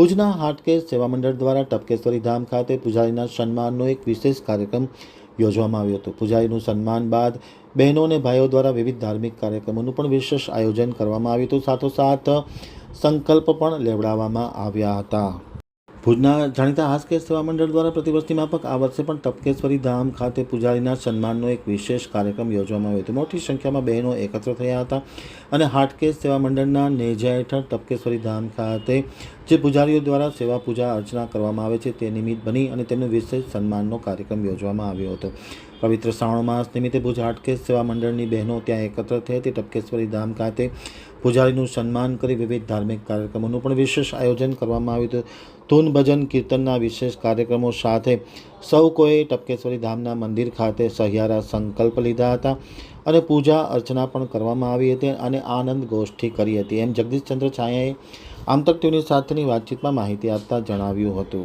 ભુજના હાટકેશ સેવા મંડળ દ્વારા ટપકેશ્વરી ધામ ખાતે પૂજારીના સન્માનનો એક વિશેષ કાર્યક્રમ યોજવામાં આવ્યો હતો. પૂજારીનું સન્માન બાદ બહેનો અને ભાઈઓ દ્વારા વિવિધ ધાર્મિક કાર્યક્રમોનું પણ વિશેષ આયોજન કરવામાં આવ્યું હતું. સાથોસાથ સંકલ્પ પણ લેવડાવવામાં આવ્યા હતા. ભુજના જાણીતા હાસ્કેશ સેવા મંડળ દ્વારા પ્રતિવર્ષની માફક આ વર્ષે પણ તપકેશ્વરી ધામ ખાતે પૂજારીના સન્માનનો એક વિશેષ કાર્યક્રમ યોજવામાં આવ્યો હતો. મોટી સંખ્યામાં બહેનો એકત્ર થયા હતા અને હાટકેશ સેવા મંડળના નેજા હેઠળ ટપકેશ્વરી ધામ ખાતે જે પૂજારીઓ દ્વારા સેવા પૂજા અર્ચના કરવામાં આવે છે તે નિમિત્ત બની અને તેમનું વિશેષ સન્માનનો કાર્યક્રમ યોજવામાં આવ્યો હતો. પવિત્ર શ્રાવણ માસ નિમિત્તે ભુજ હાટકેશ સેવા મંડળની બહેનો ત્યાં એકત્ર થઈ હતી ટપકેશ્વરી ધામ ખાતે પૂજારીનું સન્માન કરી વિવિધ ધાર્મિક કાર્યક્રમોનું પણ વિશેષ આયોજન કરવામાં આવ્યું હતું. ધૂન ભજન કીર્તનના વિશેષ કાર્યક્રમો સાથે સૌ કોઈએ ટપકેશ્વરી ધામના મંદિર ખાતે સહિયારા સંકલ્પ લીધા હતા અને પૂજા અર્ચના પણ કરવામાં આવી હતી અને આનંદ ગોષ્ઠી કરી હતી. એમ જગદીશચંદ્ર છાયાએ આમતક ટીવીની સાથેની વાતચીતમાં માહિતી આપતા જણાવ્યું હતું.